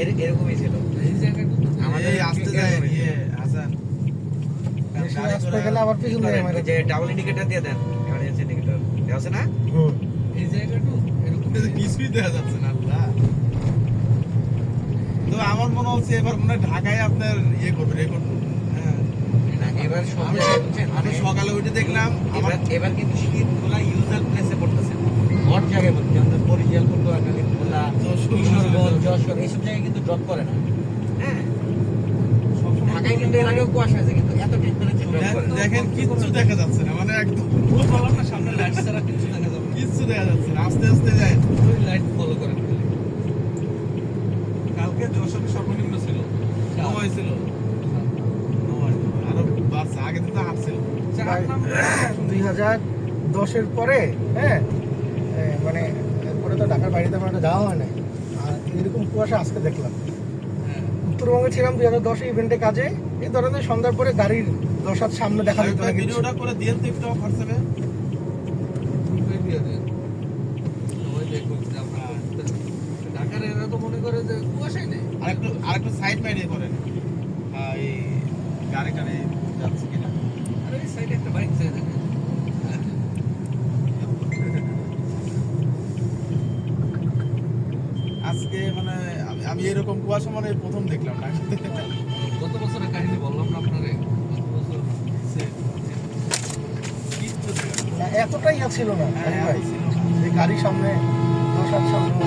এরকমই ছিল। আমাদের আসতে যায় ইয়ে, তো আমার মনে হচ্ছে এবার মনে হয় ঢাকায় আপনার ইয়ে এবার আমি সকালে উঠে দেখলাম এবার কিন্তু শীত খোলা ইউজার প্লেসে পড়তেছে। হট জায়গায় কিশোরগঞ্জ যশোর এইসব জায়গায় কিন্তু ড্রপ করে না। হ্যাঁ। ঢাকায় কিন্তু এর আগেও কুয়াশা আছে কিন্তু এত টেম্পারেচার ড্রপ করে দেখেন কিচ্ছু দেখা যাচ্ছে না মানে একদম বললাম না সামনে লাইট ছাড়া কিছু দেখা যাবে কিচ্ছু দেখা যাচ্ছে না আস্তে আস্তে যায়। ওই লাইট ফলো করেন কালকে যশোর সর্বনিম্ন ছিল সময় ছিল। সময় আরও বাড়ছে আগে তো দুই হাজার দশের পরে হ্যাঁ মানে এরপরে তো ঢাকার বাইরে তেমন একটা যাওয়া হয় না এরকম কুয়াশা আজকে দেখলাম। হ্যাঁ উত্তরবঙ্গে ছিলাম দুই হাজার দশে ইভেন্টে কাজে। এই ধরনের সন্ধ্যার পরে গাড়ির দশার সামনে দেখা যেত না ভিডিওটা করে দিয়ে তো একটু হোয়াটসঅ্যাপে মনে আরেকটু আরেকটু সাইড মাইডিয়ে করেন আহ, এই গাড়ি টাড়ি যাচ্ছে কিনা আরে এই সাইডে একটা বাইক যায় দেখেন আজকে মানে আমি- এরকম কুয়াশা মানে প্রথম দেখলাম না। গত বছরের কাহিনী বললাম না আপনারে এতটাই ছিল না। হ্যাঁ। এই গাড়ির সামনে সামনে।